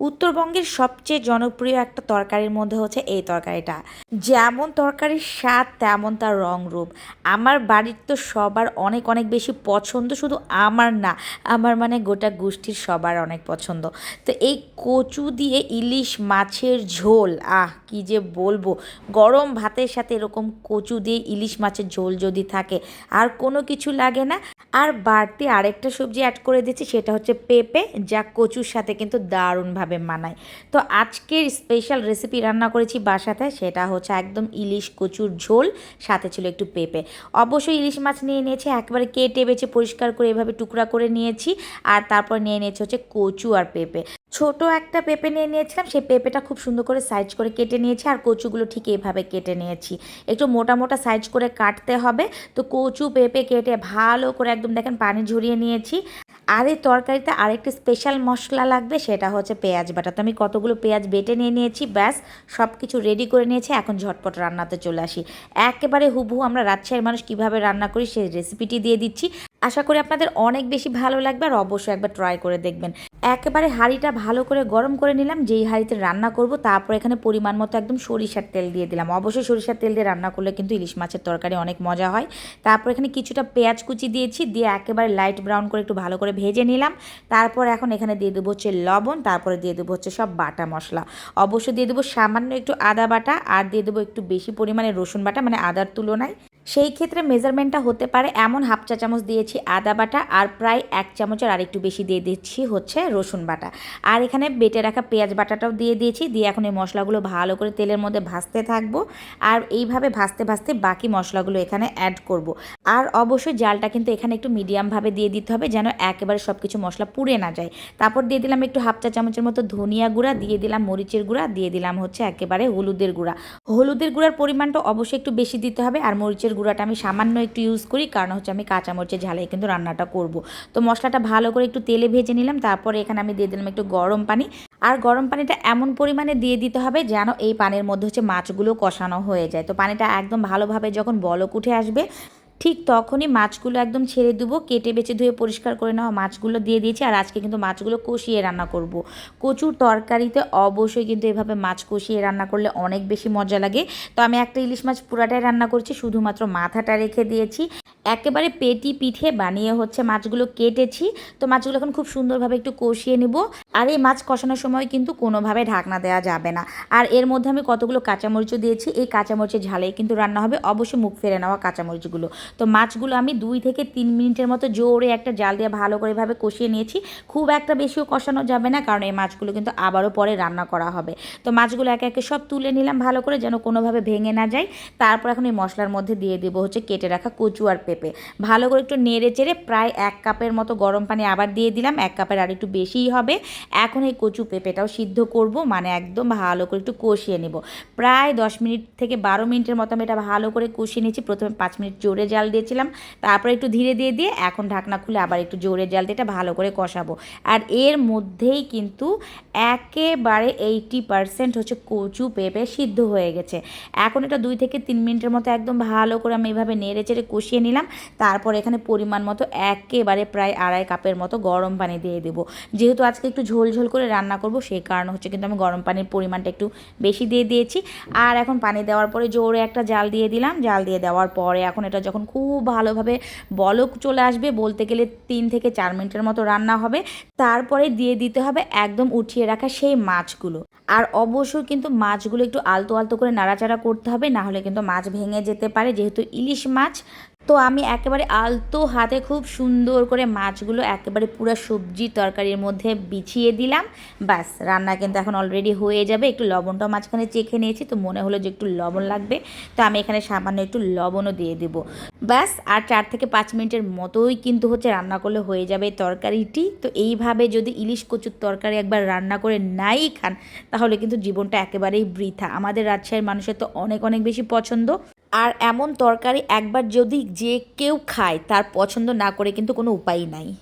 উত্তরবঙ্গের সবচেয়ে জনপ্রিয় একটা তরকারির মধ্যে হচ্ছে এই তরকারিটা। যেমন তরকারির স্বাদ, তেমন তার রং রূপ আমার বাড়ির তো সবার অনেক অনেক বেশি পছন্দ, শুধু আমার না, আমার মানে গোটা গোষ্ঠীর সবার অনেক পছন্দ। তো এই কচু দিয়ে ইলিশ মাছের ঝোল, আহ, কি যে বলব। গরম ভাতের সাথে এরকম কচু দিয়ে ইলিশ মাছের ঝোল যদি থাকে, আর কোনো কিছু লাগে না। আর বাড়তি আরেকটা সবজি অ্যাড করে দিচ্ছি, সেটা হচ্ছে পেঁপে, যা কচুর সাথে কিন্তু দারুণভাবে মানায়। তো আজকের স্পেশাল রেসিপি রান্না করেছি বাসাতে, সেটা হচ্ছে একদম ইলিশ কচুর ঝোল, সাথে ছিল একটু পেঁপে। অবশ্যই ইলিশ মাছ নিয়ে নিয়েছি, একবারে কেটে বেছে পরিষ্কার করে এভাবে টুকরা করে নিয়েছি, আর তারপর নিয়ে নিয়েছি হচ্ছে কচু আর পেঁপে। ছোট একটা পেঁপে নিয়ে নিয়েছিলাম, সেই পেঁপেটা খুব সুন্দর করে সাইজ করে কেটে নিয়েছি, আর কচুগুলো ঠিক এইভাবে কেটে নিয়েছি। একটু মোটা মোটা সাইজ করে কাটতে হবে, তো কচু, পেঁপে কেটে ভালো করে একদম দেখেন পানি ঝরিয়ে নিয়েছি। আর এই তরকারিতে আরেকটি স্পেশাল মশলা লাগবে, সেটা হচ্ছে পেঁয়াজ বাটা। তো আমি কতগুলো পেঁয়াজ বেটে নিয়ে নিয়েছি, ব্যাস সব কিছু রেডি করে নিয়েছি। এখন ঝটপট রান্নাতে চলে আসি। একেবারে হুবহু আমরা রাজশাহীর মানুষ কীভাবে রান্না করি, সেই রেসিপিটি দিয়ে দিচ্ছি। আশা করি আপনাদের অনেক বেশি ভালো লাগবে, আর অবশ্যই একবার ট্রাই করে দেখবেন। একেবারে হাঁড়িটা ভালো করে গরম করে নিলাম, যেই হাঁড়িতে রান্না করব তারপর এখানে পরিমাণ মতো একদম সরিষার তেল দিয়ে দিলাম। অবশ্যই সরিষার তেল দিয়ে রান্না করলে কিন্তু ইলিশ মাছের তরকারি অনেক মজা হয়। তারপর এখানে কিছুটা পেঁয়াজ কুচি দিয়েছি, দিয়ে একেবারে লাইট ব্রাউন করে একটু ভালো করে ভেজে নিলাম। তারপর এখন এখানে দিয়ে দেবো হচ্ছে লবণ, তারপরে দিয়ে দেবো হচ্ছে সব বাটা মশলা। অবশ্যই দিয়ে দেবো সামান্য একটু আদা বাটা, আর দিয়ে দেবো একটু বেশি পরিমাণে রসুন বাটা মানে আদার তুলনায়। সেই ক্ষেত্রে মেজারমেন্টটা হতে পারে। এমন হাফ চা চামচ দিয়েছি আদা বাটা আর প্রায় এক চামচের আর একটু বেশি দিয়ে দিচ্ছি হচ্ছে রসুন বাটা। আর এখানে বেটে রাখা পেঁয়াজ বাটাটাও দিয়ে দিয়েছি। দিয়ে এখন এই মশলাগুলো ভালো করে তেলের মধ্যে ভাজতে থাকব। আর এইভাবে ভাজতে ভাজতে বাকি মশলাগুলো এখানে অ্যাড করব। আর অবশ্যই জালটা কিন্তু এখানে একটু মিডিয়ামভাবে দিয়ে দিতে হবে যেন একেবারে সব কিছু মশলা পুড়ে না যায়। তারপর দিয়ে দিলাম একটু হাফ চা চামচের মতো ধনিয়া গুঁড়া, দিয়ে দিলাম মরিচের গুঁড়া, দিয়ে দিলাম হচ্ছে একেবারে হলুদের গুঁড়া। হলুদের গুঁড়ার পরিমাণটা অবশ্যই একটু বেশি দিতে হবে আর মরিচের গুঁড়াটা আমি সামান্য একটু ইউজ করি, কারণ হচ্ছে আমি কাঁচামরিচের ঝালে কিন্তু রান্নাটা করব। তো মশলাটা ভালো করে একটু তেলে ভেজে নিলাম, তারপরে এখানে আমি দিয়ে দিলাম একটু গরম পানি। আর গরম পানিটা এমন পরিমাণে দিয়ে দিতে হবে যেন এই পানির মধ্যে হচ্ছে মাছগুলো কষানো হয়ে যায়। তো পানিটা একদম ভালোভাবে যখন বলক উঠে আসবে ঠিক তখনই মাছগুলো একদম ছেড়ে দেবো, কেটে বেছে ধুয়ে পরিষ্কার করে নেওয়া মাছগুলো দিয়ে দিয়েছি, আর আজকে কিন্তু মাছগুলো কষিয়ে রান্না করব। কচুর তরকারিতে অবশ্যই কিন্তু এভাবে মাছ কষিয়ে রান্না করলে অনেক বেশি মজা লাগে তো আমি একটা ইলিশ মাছ পুরাটাই রান্না করছি, শুধুমাত্র মাথাটা রেখে দিয়েছি একেবারে পেটি পিঠে বানিয়ে হচ্ছে মাছগুলো কেটেছি। তো মাছগুলো এখন খুব সুন্দরভাবে একটু কষিয়ে নেব। আর এই মাছ কষানোর সময় কিন্তু কোনোভাবে ঢাকনা দেওয়া যাবে না। আর এর মধ্যে আমি কতগুলো কাঁচামরিচও দিয়েছি। এই কাঁচামরিচের ঝালেই কিন্তু রান্না হবে। অবশ্যই মুখ ফেরে নেওয়া কাঁচামরিচগুলো। তো মাছগুলো আমি দুই থেকে তিন মিনিটের মতো জোরে একটা জাল দিয়ে ভালো করে এভাবে কষিয়ে নিয়েছি। খুব একটা বেশিও কষানো যাবে না, কারণ এই মাছগুলো কিন্তু আবারও পরে রান্না করা হবে। তো মাছগুলো একে একে সব তুলে নিলাম ভালো করে যেন কোনোভাবে ভেঙে না যায়। তারপর এখন এই মশলার মধ্যে দিয়ে দেবো হচ্ছে কেটে রাখা কচু আর পেঁপে। ভালো করে একটু নেড়ে চেড়ে প্রায় এক কাপের মতো গরম পানি আবার দিয়ে দিলাম, এক কাপের আর একটু বেশিই হবে। এখন এই কচু পেঁপেটাও সিদ্ধ করব মানে একদম ভালো করে একটু কষিয়ে নেব। প্রায় দশ মিনিট থেকে বারো মিনিটের মতো আমি এটা ভালো করে কষিয়ে নিয়েছি। প্রথমে পাঁচ মিনিট জোরে জাল দিয়েছিলাম, তারপরে একটু ধীরে দিয়ে দিয়ে এখন ঢাকনা খুলে আবার একটু জোরে জাল দিয়ে এটা ভালো করে কষাবো। আর এর মধ্যেই কিন্তু একেবারে এইটি পারসেন্ট হচ্ছে কচু পেঁপে সিদ্ধ হয়ে গেছে। এখন এটা দুই থেকে তিন মিনিটের মতো একদম ভালো করে আমি এভাবে নেড়ে চেড়ে কষিয়ে নিলাম। তারপর এখানে পরিমাণ মতো একেবারে প্রায় আড়াই কাপের মতো গরম পানি দিয়ে দেবো। যেহেতু আজকে একটু ঝোল ঝোল করে রান্না করব, সেই কারণে হচ্ছে কিন্তু আমি গরম পানির পরিমাণটা একটু বেশি দিয়ে দিয়েছি। আর এখন পানি দেওয়ার পরে জোরে একটা জাল দিয়ে দিলাম। জাল দিয়ে দেওয়ার পরে এখন এটা যখন খুব ভালোভাবে বলক চলে আসবে, বলতে গেলে তিন থেকে চার মিনিটের মতো রান্না হবে। তারপরে দিয়ে দিতে হবে একদম উঠিয়ে রাখা সেই মাছগুলো। আর অবশ্যই কিন্তু মাছগুলো একটু আলতো আলতো করে নাড়াচাড়া করতে হবে, না হলে কিন্তু মাছ ভেঙে যেতে পারে, যেহেতু ইলিশ মাছ। তো আমি একেবারে আলতো হাতে খুব সুন্দর করে মাছগুলো একেবারে পুরো সবজি তরকারির মধ্যে বিছিয়ে দিলাম। ব্যাস, রান্না কিন্তু এখন অলরেডি হয়ে যাবে। একটু লবণটাও মাঝখানে চেখে নিয়েছি, তো মনে হলো যে একটু লবণ লাগবে। তো আমি এখানে সামান্য একটু লবণও দিয়ে দেব। ব্যাস, আর চার থেকে পাঁচ মিনিটের মতোই কিন্তু হচ্ছে রান্না করলে হয়ে যাবে তরকারিটি। তো এইভাবে যদি ইলিশ কচুর তরকারি একবার রান্না করে নাই খান, তাহলে কিন্তু জীবনটা একেবারেই বৃথা। আমাদের রাজশাহীর মানুষের তো অনেক অনেক বেশি পছন্দ। আর এমন তরকারি একবার যদি যে কেউ খায়, তার পছন্দ না করে কিন্তু কোনো উপায়ই নাই।